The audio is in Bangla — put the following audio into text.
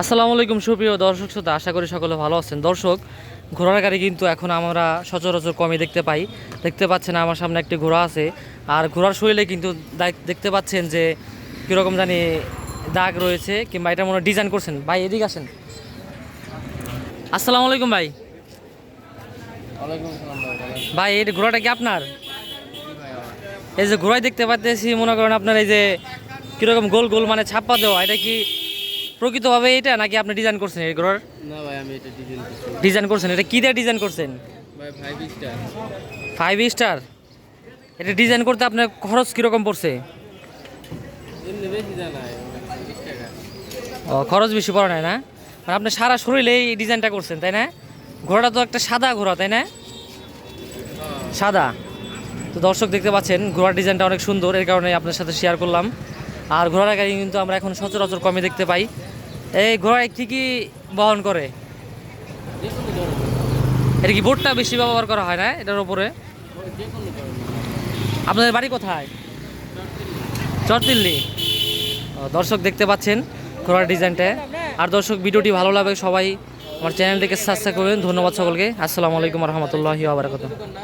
আসসালামু আলাইকুম, সুপ্রিয় দর্শক শ্রোতা, আশা করি সকলে ভালো আছেন। দর্শক, ঘোড়ার গাড়ি কিন্তু এখন আমরা সচরাচর কমই দেখতে পাই। দেখতে পাচ্ছেন আমার সামনে একটি ঘোড়া আছে। আর ঘোড়ার শরীরে কিন্তু দেখতে পাচ্ছেন যে কীরকম জানি দাগ রয়েছে কিংবা এটা মনে ডিজাইন করছেন। ভাই, এদিকে আসেন। আসসালামু আলাইকুম, ভাই। ভাই, এই ঘোড়াটা কি আপনার। এই যে ঘোড়ায় দেখতে পাচ্ছি মনে করেন আপনার এই যে কীরকম গোল গোল মানে ছাপ্পা দেওয়া, এটা কি প্রকৃতভাবে এটা নাকি আপনি ডিজাইন করছেন এই ঘোড়ার না ভাই আমি এটা ডিজাইন করছি। ডিজাইন করছেন এটা কী দিয়ে ডিজাইন করছেন? ভাই ফাইভ স্টার ফাইভ স্টার এটা ডিজাইন করতে আপনার খরচ কীরকম পড়ছে? ও খরচ বেশি পড়ে নাই না? মানে আপনি সারা শরীরে এই ডিজাইনটা করছেন তাই না? ঘোড়াটা তো একটা সাদা ঘোড়া তাই না? সাদা। তো দর্শক দেখতে পাচ্ছেন ঘোড়ার ডিজাইনটা অনেক সুন্দর এর কারণে আপনার সাথে শেয়ার করলাম। আর ঘোড়ার গাড়ি কিন্তু আমরা এখন সচরাচর কমে দেখতে পাই। এই ঘোড়ায় কী কী বহন করে? এটা কি বোটটা বেশি ব্যবহার করা হয় না এটার উপরে? আপনাদের বাড়ি কোথায়? চরতিল্লি। ও, দর্শক দেখতে পাচ্ছেন ঘোড়ার ডিজাইনটা। আর দর্শক ভিডিওটি ভালো লাগবে সবাই আমার চ্যানেলটিকে সাবস্ক্রাইব করবেন। ধন্যবাদ সকলকে। আসসালামু আলাইকুম রহমতুল্লাহি আবরাকাতুহ না